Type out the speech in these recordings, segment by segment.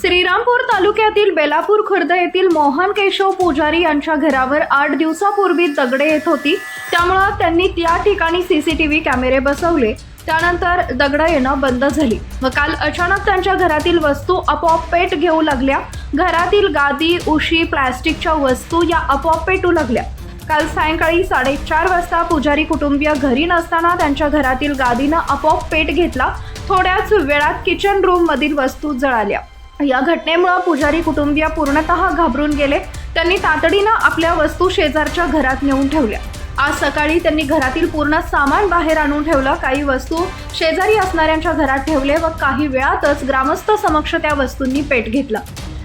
श्रीरामपूर तालुक्यातील बेलापूर खुर्द येथील मोहन केशव पुजारी यांच्या घरावर आठ दिवसापूर्वी दगडे येत होती. त्यामुळं त्यांनी त्या ठिकाणी सीसीटीव्ही कॅमेरे बसवले. त्यानंतर दगडं येणं बंद झाली. व काल अचानक त्यांच्या घरातील वस्तू आपोआप पेट घेऊ लागल्या. घरातील गादी उशी प्लॅस्टिकच्या वस्तू या आपोआप पेटू लागल्या. काल सायंकाळी साडेचार वाजता पुजारी कुटुंबीय घरी नसताना त्यांच्या घरातील गादीनं आपोआप पेट घेतला. थोड्याच वेळात किचन रूम मधील वस्तू जळाल्या. या घटनेमुळं पुजारी कुटुंबीय पूर्णतः घाबरून गेले. त्यांनी तातडीनं आपल्या वस्तू शेजारच्या घरात नेऊन ठेवल्या. आज सकाळी त्यांनी घरातील पूर्ण सामान बाहेर आणून ठेवलं. काही वस्तू शेजारी असणाऱ्यांच्या घरात ठेवले व काही वेळातच ग्रामस्थ समक्ष त्या वस्तूंनी पेट घेतला.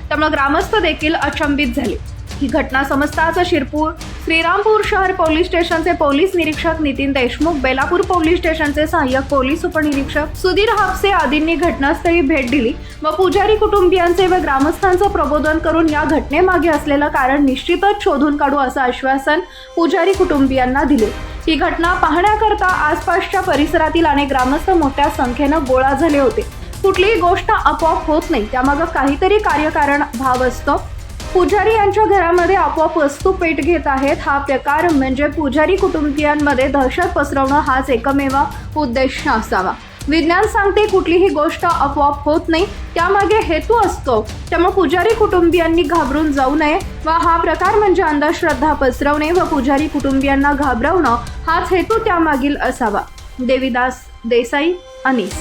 त्यामुळे ग्रामस्थ देखील अचंबित झाले. ही घटना समजताच शिरपूर श्रीरामपूर शहर पोलीस स्टेशनचे पोलीस निरीक्षक नितीन देशमुख बेलापूर पोलीस स्टेशनचे सहाय्यक पोलीस उपनिरीक्षक सुधीर हापसे आदींनी घटनास्थळी भेट दिली व पुजारी कुटुंबियांचे व ग्रामस्थांचं प्रबोधन करून या घटनेमागे असलेलं कारण निश्चितच शोधून काढू असं आश्वासन पुजारी कुटुंबियांना दिले. ही घटना पाहण्याकरता आसपासच्या परिसरातील अनेक ग्रामस्थ मोठ्या संख्येनं गोळा झाले होते. कुठलीही गोष्ट आपोआप होत नाही. त्यामागं काहीतरी कार्यकारण भाव असतो. पुजारी यांच्या घरामध्ये आपोआप वस्तू पेट घेत आहेत. हा प्रकार म्हणजे पुजारी कुटुंबियांमध्ये दहशत पसरवणं हाच एकमेव उद्देश असावा. विज्ञान सांगते कुठलीही गोष्ट आपोआप होत नाही. त्यामागे हेतू असतो. त्यामुळे पुजारी कुटुंबियांनी घाबरून जाऊ नये व हा प्रकार म्हणजे अंधश्रद्धा पसरवणे व पुजारी कुटुंबियांना घाबरवणं हाच हेतू त्यामागील असावा. देविदास देसाई अनिस.